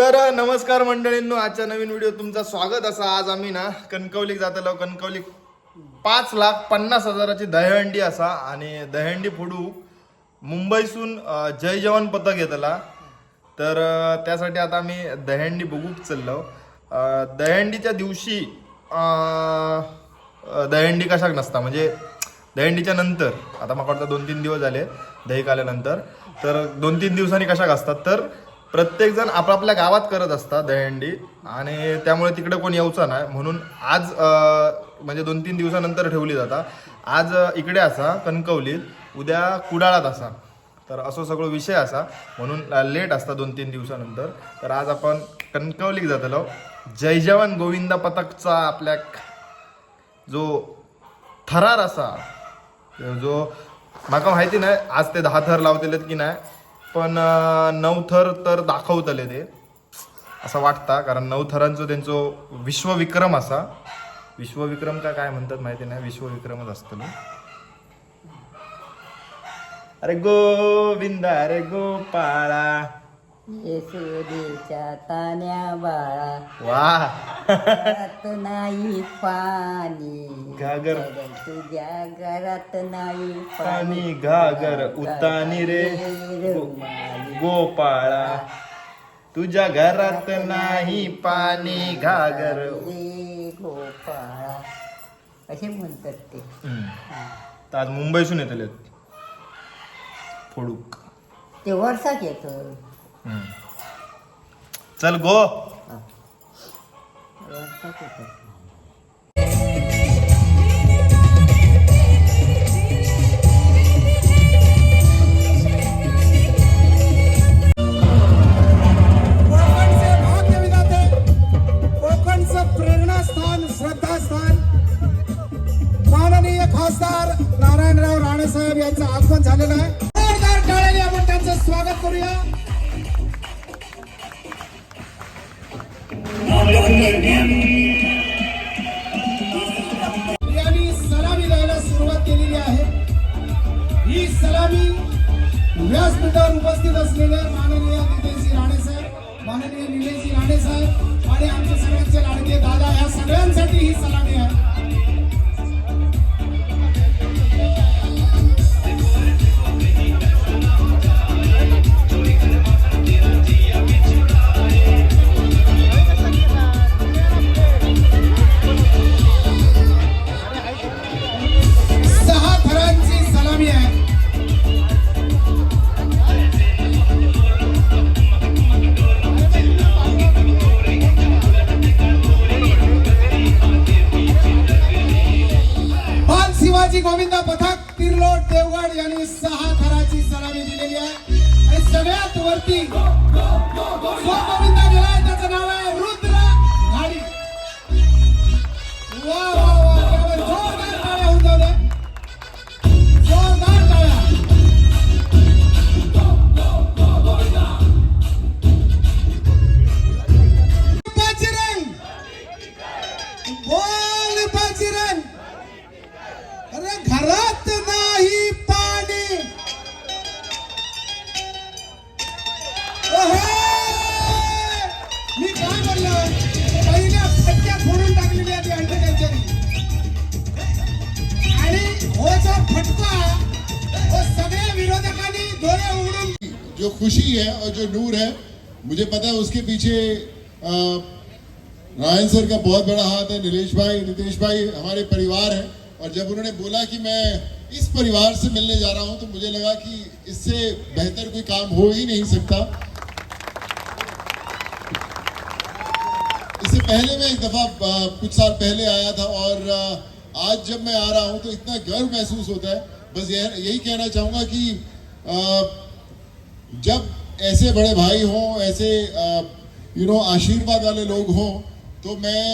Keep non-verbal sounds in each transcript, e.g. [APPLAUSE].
तर नमस्कार मंडळींनो आजच्या नवीन व्हिडिओ तुमचा स्वागत. असा आज आम्ही ना कणकवलीक जातलो कणकवली पाच लाख पन्नास हजाराची दहीहंडी असा आणि दहीहंडी फुडू मुंबईसून जय जवान पथक येतला तर त्यासाठी आता आम्ही दहीहंडी बघूक चाललो. दहीहंडीच्या दिवशी दहीहंडी कशाक नसता. म्हणजे दहीहंडीच्या नंतर आता मला वाटतं दोन तीन दिवस झाले दही काल्यानंतर तर दोन तीन दिवसांनी कशाक असतात? तर प्रत्येक जण आपापल्या गावात करत असतात दहीहंडी. आणि त्यामुळे तिकडे कोण येऊचा नाही. म्हणून आज म्हणजे दोन तीन दिवसानंतर ठेवली जाता. आज इकडे असा कणकवलीत उद्या कुडाळात असा. तर असो सगळं विषय असा. म्हणून लेट असता दोन तीन दिवसानंतर. तर आज आपण कणकवलीक जातलो. जय जवान गोविंदा पथकचा आपल्या जो थरार असा जो म्हाका माहिती नाही आज ते दहा थर लावलेत की नाही. पण नऊ थर तर दाखवतले ते असं वाटतं कारण नऊ थरांचो त्यांचो विश्वविक्रम असा. विश्वविक्रम का काय म्हणतात माहिती नाही विश्वविक्रमच असतं अरे गोविंद अरे गोपाळा. येसुदेच्या तान्या बाळा वा. घरात नाही पाणी. घागर. तुझ्या घरात नाही पाणी घागर उतानी रे. रुमाली. गोपाळा तुझ्या घरात नाही पाणी घागर. रे गोपाळा. असे म्हणतात ते. तर आज मुंबईसून येतले फोडूक. ते वर्षात येत. चल गो. सलामी द्यायला सुरुवात केलेली आहे. ही सलामी व्यासपीठावर उपस्थित असलेल्या माननीय निलेशजी राणे साहेब माननीय निलेशजी राणे साहेब आणि आमच्या सगळ्यांचे लाडके दादा या सगळ्यांसाठी ही सलामी श्री शिवाजी गोविंदा पथक तिरलोट देवगड यांनी सहा थराची सलामी दिलेली आहे आणि सगळ्यात वरती जो गोविंदा गेलाय जो खुशी है और जो नूर है, मुझे पता है उसके पीछे नारायण सर का बहुत बड़ा हाथ है, नीलेश भाई, नितेश भाई हमारे परिवार है। और जब उन्होंने बोला कि मैं इस परिवार से मिलने जा रहा हूँ तो मुझे लगा कि इससे बेहतर कोई काम हो ही नहीं सकता। इससे पहले मैं एक दफ़ा कुछ साल पहले आया था और आज जब मैं आ रहा हूँ तो इतना गर्व महसूस होता है। बस यह कहना चाहूँगा कि जब ऐसे बड़े भाई हों, ऐसे यू नो आशीर्वाद वाले लोग हों तो मैं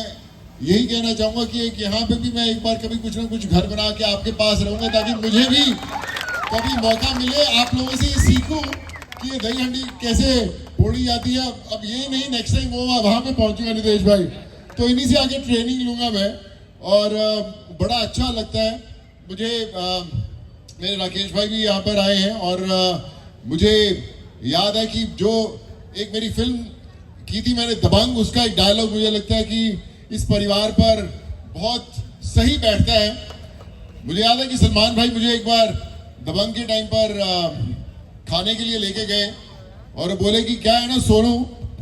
यही कहना चाहूँगा कि एक यहाँ पे भी मैं एक बार कभी कुछ ना कुछ घर बना के आपके पास रहूँगा ताकि मुझे भी कभी मौका मिले। आप लोगों से ये सीखूं कि ये दही हंडी कैसे फोड़ी जाती है। अब ये नहीं नेक्स्ट टाइम वो वहाँ पे पहुंचूँगा नितेश भाई। तो इन्हीं से आगे ट्रेनिंग लूँगा मैं। और बड़ा अच्छा लगता है। मुझे मेरे राकेश भाई भी यहाँ पर आए हैं और मुझे याद है कि जो एक मेरी फ़िल्म की थी, मैंने दबंग, उसका एक डायलॉग मुझे लगता है कि इस परिवार पर बहुत सही बैठता है। मुझे याद है कि सलमान भाई मुझे एक बार दबंग के टाइम पर खाने के लिए लेके गए और बोले कि, क्या है ना सोनू?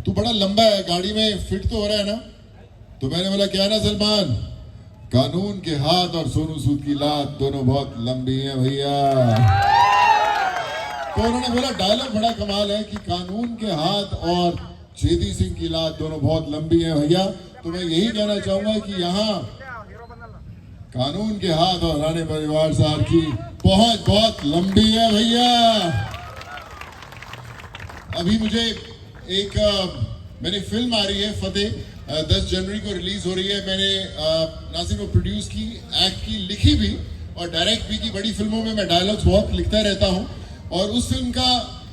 तू बड़ा लंबा है, गाड़ी में फिट तो हो रहा है ना? तो मैंने बोला, क्या है ना सलमान? कानून के हाथ और सोनू सूद की लात दोनों बहुत लंबी है भैया। तो उन्होंने बोला डायलॉग बड़ा कमाल है कि कानून के हाथ और चेदी सिंह की लात दोनों बहुत लंबी है भैया। तो मैं यही कहना चाहूँगा कि यहाँ कानून के हाथ और राणे परिवार साहब की पहुँच बहुत लंबी है भैया। अभी मुझे एक मेरी फ़िल्म आ रही है, फतेह। दस जनवरी को रिलीज़ हो रही है। मैंने ना सिर्फ़ प्रोड्यूस की एक्ट की लिखी भी और डायरेक्ट भी की बड़ी फ़िल्मों में मैं डायलॉग्स बहुत लिखता रहता हूँ। और उस फ़िल्म का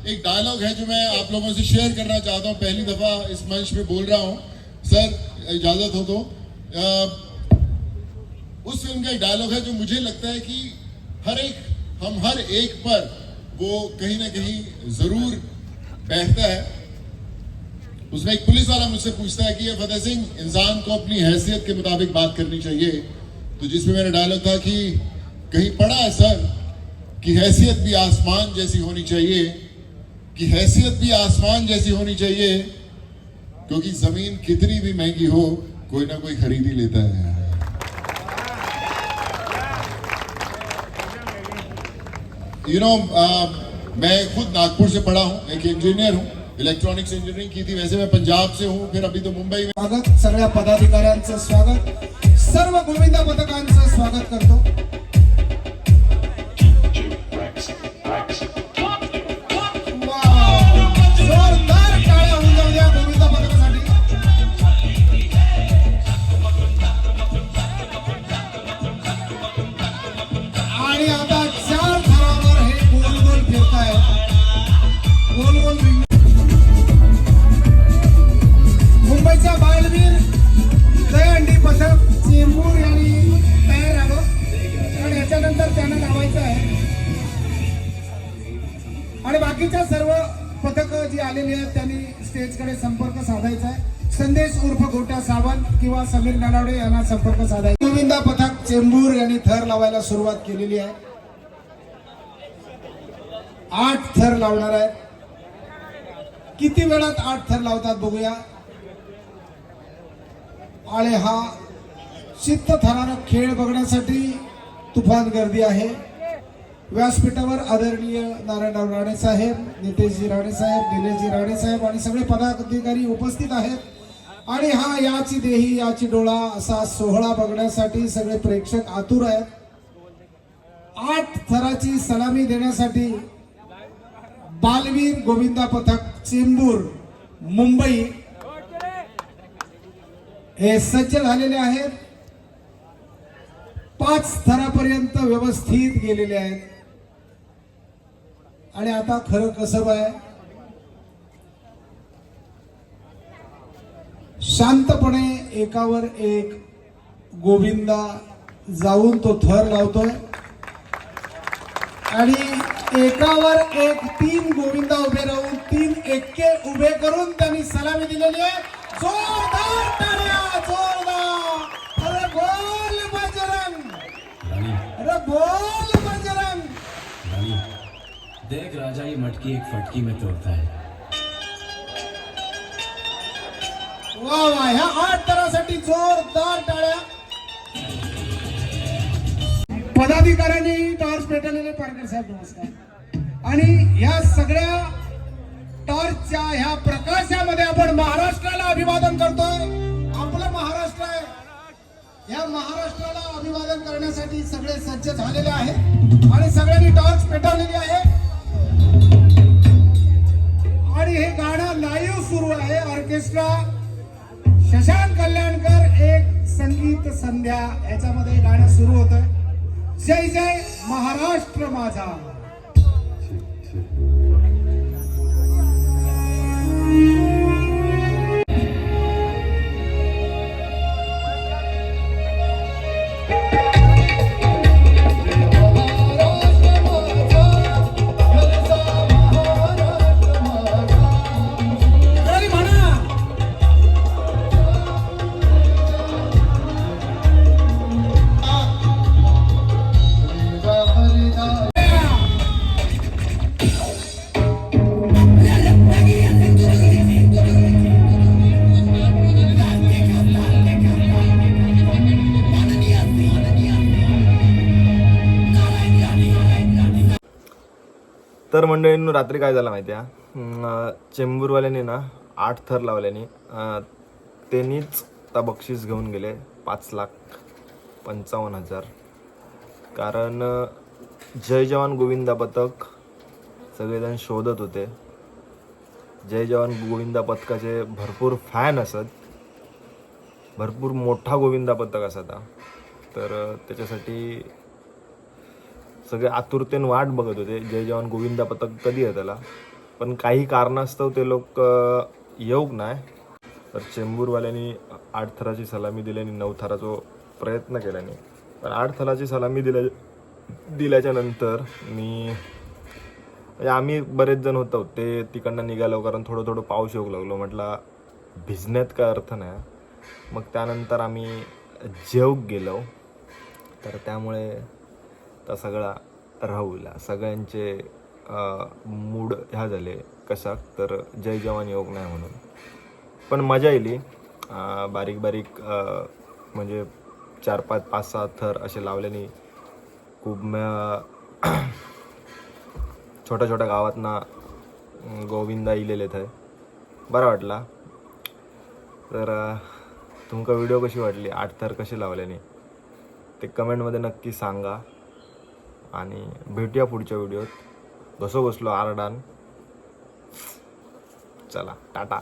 एक डायलॉग है जो मैं आप लोगों से शेयर करना चाहता हूँ। पहली दफ़ा इस मंच पे बोल रहा हूँ। सर, इजाज़त हो तो। उस फ़िल्म का एक डायलॉग है जो मुझे लगता है कि हर एक, हम हर एक पर वो कहीं ना कहीं ज़रूर बैठता है। उसमें एक पुलिस वाला मुझसे पूछता है कि ये फतेह सिंह इंसान को अपनी हैसियत के मुताबिक बात करनी चाहिए। तो जिसमें मेरा डायलॉग था कि कहीं पढ़ा है सर कि हैसियत भी आसमान जैसी होनी चाहिए कि हैसियत भी आसमान जैसी होनी चाहिए क्योंकि ज़मीन कितनी भी महँगी हो कोई ना कोई खरीद ही लेता है। You you know know, uh, मैं खुद नागपुर से पढ़ा हूँ एक इंजीनियर हूँ। इलेक्ट्रॉनिक्स इंजीनियरिंग की थी वैसे मैं पंजाब से हूँ फिर अभी तो मुंबई में स्वागत सगळ्या पदाधिकाऱ्यांचं स्वागत सर्व गोविंदा पथकांचं स्वागत करतो. बाकीच्या सर्व पथक जी आलेली आहेत त्यांनी स्टेजकडे संपर्क साधायचा आहे. संदेश उर्फ गोट्या सावंत किंवा समीर नलावडे यांना संपर्क साधायचा गोविंदा पथक चेंबूर यांनी थर लावायला सुरुवात केलेली आहे. आठ थर लावणार आहेत. किती वेळात आठ थर लावतात बघूया. आळे हा चित्त थरारक खेळ बघण्यासाठी तुफान गर्दी आहे. व्यासपीठावर आदरणीय नारायणराव राणे साहेब नितेशजी राणे साहेब दिनेशजी राणे साहेब आणि सगळे पदाधिकारी उपस्थित आहेत. आणि हा याची देही याची डोळा असा सोहळा बघण्यासाठी सगळे प्रेक्षक आतुर आहेत. आठ थराची सलामी देण्यासाठी बालवीर गोविंदा पथक चेंबूर मुंबई हे सज्ज झालेले आहेत. पाच थरापर्यंत व्यवस्थित गेलेले आहेत. आणि आता खरं कसं आहे शांतपणे एकावर एक गोविंदा जाऊन तो थर लावतोय. आणि एकावर एक तीन गोविंदा उभे राहून तीन एक्के उभे करून त्यांनी सलामी दिलेली आहे. जोरदार टाळ्या जोरदार. बोल बजरंग. रानी देख राजा ये मटकी एक फटकी में तोड़ता है। वा वा ह्या आठ तरासाठी जोरदार टाळ्या. पदाधिकाऱ्यांनी टॉर्च पेटवलेले पारकर साहेब नमस्कार. आणि या सगळ्या टॉर्चच्या ह्या प्रकाशामध्ये आपण महाराष्ट्राला अभिवादन करतोय. आपलं महाराष्ट्र आहे. या महाराष्ट्राला अभिवादन करण्यासाठी सगळे सज्ज झालेले आहेत. आणि सगळ्यांनी टॉर्च पेटवलेली आहे. ऑर्केस्ट्रा शशांक कल्याणकर एक संगीत संध्या याच्यामध्ये गाणं सुरू होत जय जय महाराष्ट्र माझा. मंडळीनं रात्री काय झालं माहिती आहे चेंबूरवाल्याने ना आठ थर लावल्याने त्यांनीच आता बक्षीस घेऊन गेले पाच लाख पंचावन्न हजार. कारण जय जवान गोविंदा पथक सगळेजण शोधत होते. जय जवान गोविंदा पथकाचे भरपूर फॅन असत. भरपूर मोठा गोविंदा पथक असत तर त्याच्यासाठी सगळे आतुरतेने वाट बघत होते. जय जवान गोविंदा पथक कधी आहे त्याला? पण काही कारणास्तव ते लोक येऊक नाही? तर चेंबूरवाल्यांनी आठ थराची सलामी दिल्याने नऊ थराचा प्रयत्न केल्याने पण आठ थराची सलामी दिल्या दिल्याच्या नंतर मी म्हणजे आम्ही बरेच जण होतो ते तिकडनं निघालो कारण थोडं थोडं पाऊस येऊ लागलो. म्हटलं भिजण्यात काय अर्थ नाही. मग त्यानंतर आम्ही जेवक गेलो. तर त्यामुळे आता सगळा राहूला सगळ्यांचे मूड ह्या झाले कशाक तर जय जवान योग नाही म्हणून. पण मजा येली बारीक बारीक म्हणजे चार पाच पाच सहा थर असे लावल्याने खूप [CLEARS THROAT] छोट्या छोट्या गावातना गोविंदा इलेले थंय बरा वाटला. तर तुमका व्हिडिओ कशी वाटली? आठ थर कसे लावल्याने? ते कमेंटमध्ये नक्की सांगा. आणि भेटूया पुढच्या व्हिडिओत. बसो बसलो आरडान. चला टाटा.